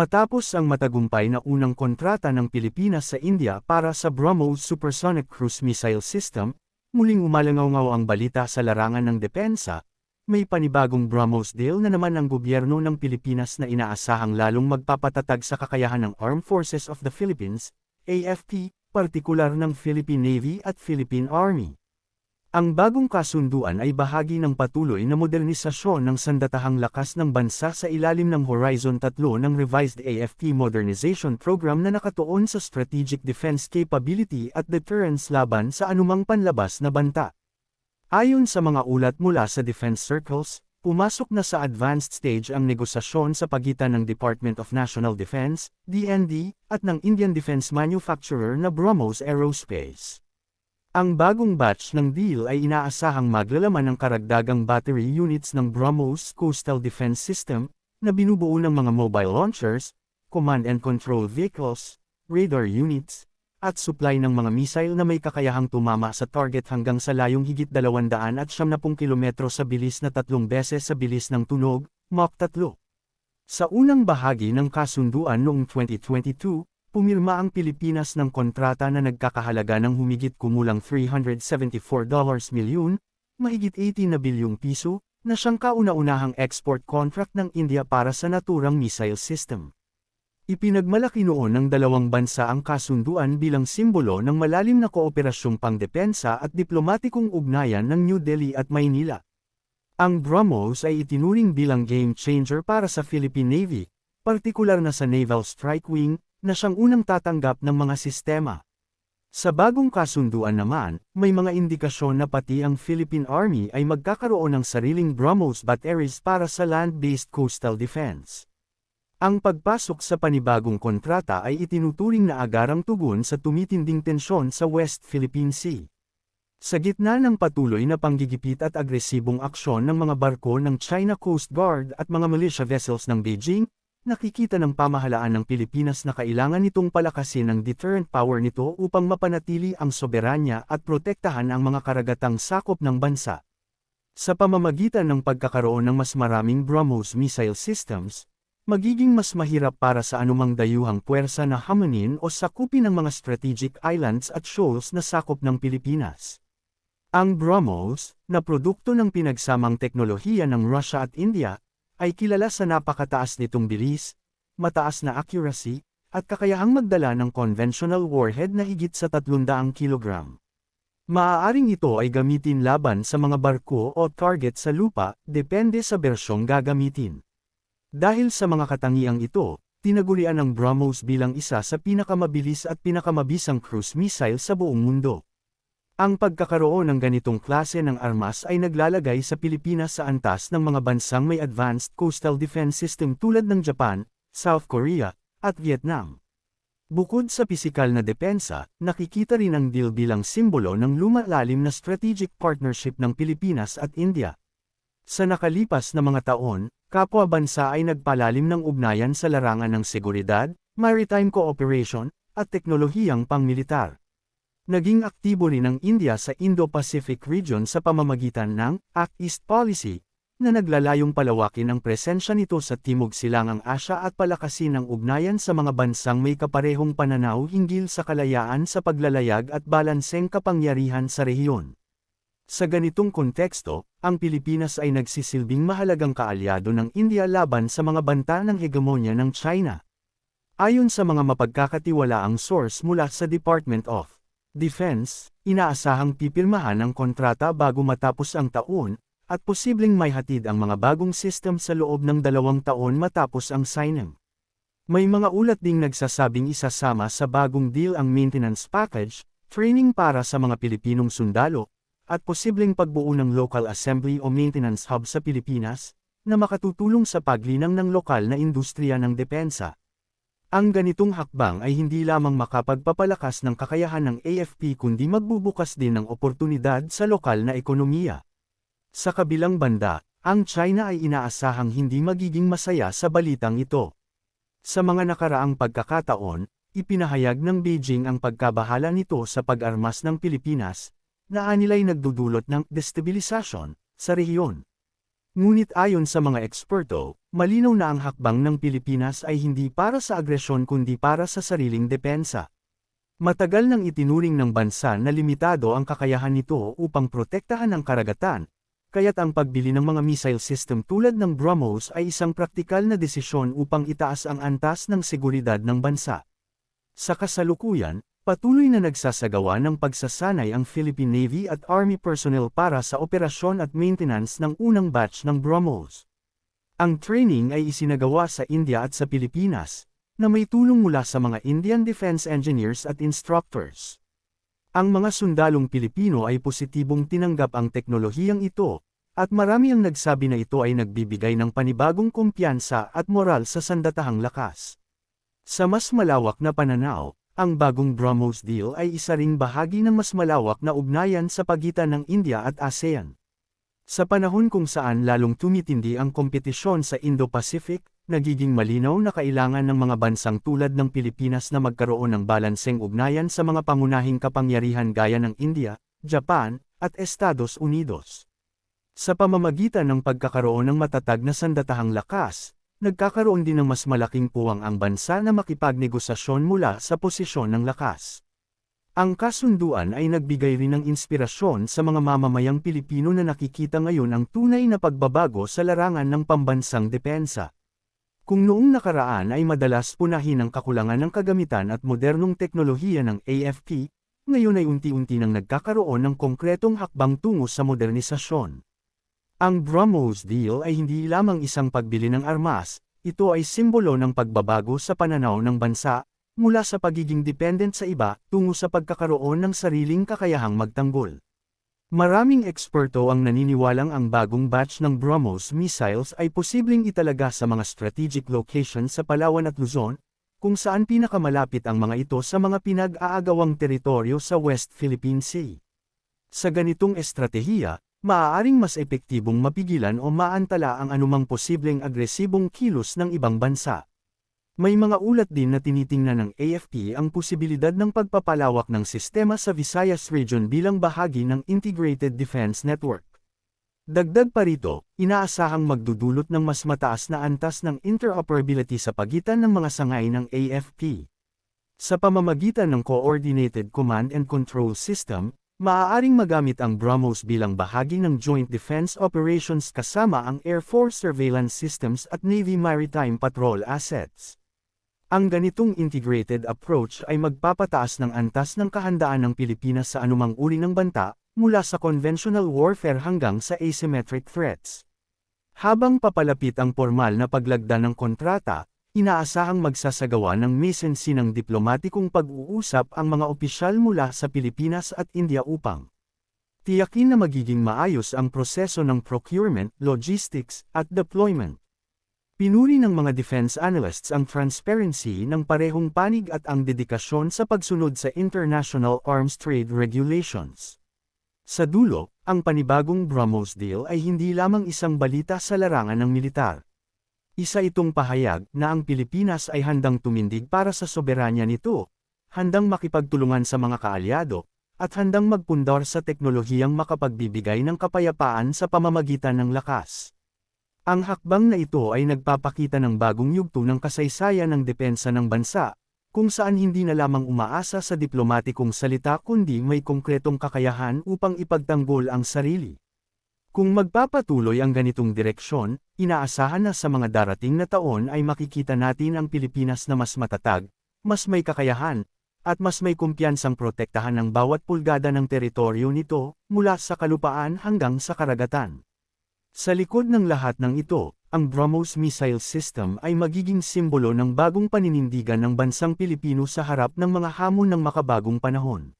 Matapos ang matagumpay na unang kontrata ng Pilipinas sa India para sa BrahMos Supersonic Cruise Missile System, muling umalangaw ang balita sa larangan ng depensa, may panibagong BrahMos deal na naman ang gobyerno ng Pilipinas na inaasahang lalong magpapatatag sa kakayahan ng Armed Forces of the Philippines, AFP, partikular ng Philippine Navy at Philippine Army. Ang bagong kasunduan ay bahagi ng patuloy na modernisasyon ng sandatahang lakas ng bansa sa ilalim ng Horizon 3 ng revised AFP Modernization Program na nakatuon sa strategic defense capability at deterrence laban sa anumang panlabas na banta. Ayon sa mga ulat mula sa defense circles, pumasok na sa advanced stage ang negosasyon sa pagitan ng Department of National Defense, DND, at ng Indian defense manufacturer na BrahMos Aerospace. Ang bagong batch ng deal ay inaasahang maglalaman ng karagdagang battery units ng BrahMos Coastal Defense System, na binubuo ng mga mobile launchers, command and control vehicles, radar units, at supply ng mga missile na may kakayahang tumama sa target hanggang sa layong higit 200 at 70 kilometro sa bilis na tatlong beses sa bilis ng tunog, Mach 3. Sa unang bahagi ng kasunduan noong 2022, pumirma ang Pilipinas ng kontrata na nagkakahalaga ng humigit kumulang $374 milyon, mahigit 18 na bilyong piso, na siyang kauna-unahang export contract ng India para sa naturang missile system. Ipinagmalaki noon ng dalawang bansa ang kasunduan bilang simbolo ng malalim na kooperasyong pangdepensa at diplomatikong ugnayan ng New Delhi at Maynila. Ang BrahMos ay itinuring bilang game changer para sa Philippine Navy, partikular na sa Naval Strike Wing, na siyang unang tatanggap ng mga sistema. Sa bagong kasunduan naman, may mga indikasyon na pati ang Philippine Army ay magkakaroon ng sariling BrahMos batteries para sa land-based coastal defense. Ang pagpasok sa panibagong kontrata ay itinuturing na agarang tugon sa tumitinding tensyon sa West Philippine Sea. Sa gitna ng patuloy na panggigipit at agresibong aksyon ng mga barko ng China Coast Guard at mga militia vessels ng Beijing, Nakikita ng pamahalaan ng Pilipinas na kailangan nitong palakasin ang deterrent power nito upang mapanatili ang soberanya at protektahan ang mga karagatang sakop ng bansa. Sa pamamagitan ng pagkakaroon ng mas maraming BrahMos missile systems, magiging mas mahirap para sa anumang dayuhang puwersa na hamunin o sakupin ang mga strategic islands at shoals na sakop ng Pilipinas. Ang BrahMos, na produkto ng pinagsamang teknolohiya ng Russia at India, ay kilala sa napakataas nitong bilis, mataas na accuracy, at kakayahang magdala ng conventional warhead na higit sa 300 kg. Maaaring ito ay gamitin laban sa mga barko o target sa lupa, depende sa bersyong gagamitin. Dahil sa mga katangiang ito, tinagurian ang BrahMos bilang isa sa pinakamabilis at pinakamabisang cruise missile sa buong mundo. Ang pagkakaroon ng ganitong klase ng armas ay naglalagay sa Pilipinas sa antas ng mga bansang may advanced coastal defense system tulad ng Japan, South Korea, at Vietnam. Bukod sa pisikal na depensa, nakikita rin ang deal bilang simbolo ng lumalalim na strategic partnership ng Pilipinas at India. Sa nakalipas na mga taon, kapwa bansa ay nagpalalim ng ugnayan sa larangan ng seguridad, maritime cooperation, at teknolohiyang pangmilitar. Naging aktibo rin ang India sa Indo-Pacific region sa pamamagitan ng Act East Policy, na naglalayong palawakin ang presensya nito sa Timog Silangang Asya at palakasin ang ugnayan sa mga bansang may kaparehong pananaw hinggil sa kalayaan sa paglalayag at balanseng kapangyarihan sa rehiyon. Sa ganitong konteksto, ang Pilipinas ay nagsisilbing mahalagang kaalyado ng India laban sa mga banta ng hegemonya ng China. Ayon sa mga mapagkakatiwalaang source mula sa Department of Defense, inaasahang pipirmahan ang kontrata bago matapos ang taon, at posibleng may hatid ang mga bagong system sa loob ng dalawang taon matapos ang signing. May mga ulat ding nagsasabing isasama sa bagong deal ang maintenance package, training para sa mga Pilipinong sundalo, at posibleng pagbuo ng local assembly o maintenance hub sa Pilipinas, na makatutulong sa paglinang ng lokal na industriya ng depensa. Ang ganitong hakbang ay hindi lamang makapagpapalakas ng kakayahan ng AFP kundi magbubukas din ng oportunidad sa lokal na ekonomiya. Sa kabilang banda, ang China ay inaasahang hindi magiging masaya sa balitang ito. Sa mga nakaraang pagkakataon, ipinahayag ng Beijing ang pagkabahala nito sa pag-armas ng Pilipinas, na anilay nagdudulot ng destabilisasyon sa rehiyon. Ngunit ayon sa mga eksperto, malinaw na ang hakbang ng Pilipinas ay hindi para sa agresyon kundi para sa sariling depensa. Matagal nang itinuring ng bansa na limitado ang kakayahan nito upang protektahan ang karagatan, kaya't ang pagbili ng mga missile system tulad ng BrahMos ay isang praktikal na desisyon upang itaas ang antas ng seguridad ng bansa. Sa kasalukuyan, patuloy na nagsasagawa ng pagsasanay ang Philippine Navy at Army personnel para sa operasyon at maintenance ng unang batch ng BrahMos. Ang training ay isinagawa sa India at sa Pilipinas, na may tulong mula sa mga Indian Defense Engineers at Instructors. Ang mga sundalong Pilipino ay positibong tinanggap ang teknolohiyang ito, at marami ang nagsabi na ito ay nagbibigay ng panibagong kumpiyansa at moral sa sandatahang lakas. Sa mas malawak na pananaw, ang bagong BrahMos deal ay isa ring bahagi ng mas malawak na ugnayan sa pagitan ng India at ASEAN. Sa panahon kung saan lalong tumitindi ang kompetisyon sa Indo-Pacific, nagiging malinaw na kailangan ng mga bansang tulad ng Pilipinas na magkaroon ng balanseng ugnayan sa mga pangunahing kapangyarihan gaya ng India, Japan, at Estados Unidos. Sa pamamagitan ng pagkakaroon ng matatag na sandatahang lakas, nagkakaroon din ng mas malaking puwang ang bansa na makipagnegosasyon mula sa posisyon ng lakas. Ang kasunduan ay nagbigay rin ng inspirasyon sa mga mamamayang Pilipino na nakikita ngayon ang tunay na pagbabago sa larangan ng pambansang depensa. Kung noong nakaraan ay madalas punahin ang kakulangan ng kagamitan at modernong teknolohiya ng AFP, ngayon ay unti-unti nang nagkakaroon ng konkretong hakbang tungo sa modernisasyon. Ang BrahMos deal ay hindi lamang isang pagbili ng armas, ito ay simbolo ng pagbabago sa pananaw ng bansa, mula sa pagiging dependent sa iba tungo sa pagkakaroon ng sariling kakayahang magtanggol. Maraming eksperto ang naniniwalang ang bagong batch ng BrahMos missiles ay posibleng italaga sa mga strategic locations sa Palawan at Luzon, kung saan pinakamalapit ang mga ito sa mga pinag-aagawang teritoryo sa West Philippine Sea. Sa ganitong estratehiya, maaaring mas epektibong mapigilan o maantala ang anumang posibleng agresibong kilos ng ibang bansa. May mga ulat din na tinitingnan ng AFP ang posibilidad ng pagpapalawak ng sistema sa Visayas Region bilang bahagi ng Integrated Defense Network. Dagdag pa rito, inaasahang magdudulot ng mas mataas na antas ng interoperability sa pagitan ng mga sangay ng AFP. Sa pamamagitan ng Coordinated Command and Control System, maaaring magamit ang BrahMos bilang bahagi ng Joint Defense Operations kasama ang Air Force Surveillance Systems at Navy Maritime Patrol Assets. Ang ganitong integrated approach ay magpapataas ng antas ng kahandaan ng Pilipinas sa anumang uri ng banta, mula sa conventional warfare hanggang sa asymmetric threats. Habang papalapit ang formal na paglagda ng kontrata, inaasahang magsasagawa ng misensi ng diplomatikong pag-uusap ang mga opisyal mula sa Pilipinas at India upang tiyakin na magiging maayos ang proseso ng procurement, logistics, at deployment. Pinuri ng mga defense analysts ang transparency ng parehong panig at ang dedikasyon sa pagsunod sa international arms trade regulations. Sa dulo, ang panibagong BrahMos deal ay hindi lamang isang balita sa larangan ng militar. Isa itong pahayag na ang Pilipinas ay handang tumindig para sa soberanya nito, handang makipagtulungan sa mga kaalyado, at handang magpundar sa teknolohiyang makapagbibigay ng kapayapaan sa pamamagitan ng lakas. Ang hakbang na ito ay nagpapakita ng bagong yugto ng kasaysayan ng depensa ng bansa, kung saan hindi na lamang umaasa sa diplomatikong salita kundi may konkretong kakayahan upang ipagtanggol ang sarili. Kung magpapatuloy ang ganitong direksyon, inaasahan na sa mga darating na taon ay makikita natin ang Pilipinas na mas matatag, mas may kakayahan, at mas may kumpiyansang protektahan ng bawat pulgada ng teritoryo nito, mula sa kalupaan hanggang sa karagatan. Sa likod ng lahat ng ito, ang BrahMos missile system ay magiging simbolo ng bagong paninindigan ng bansang Pilipino sa harap ng mga hamon ng makabagong panahon.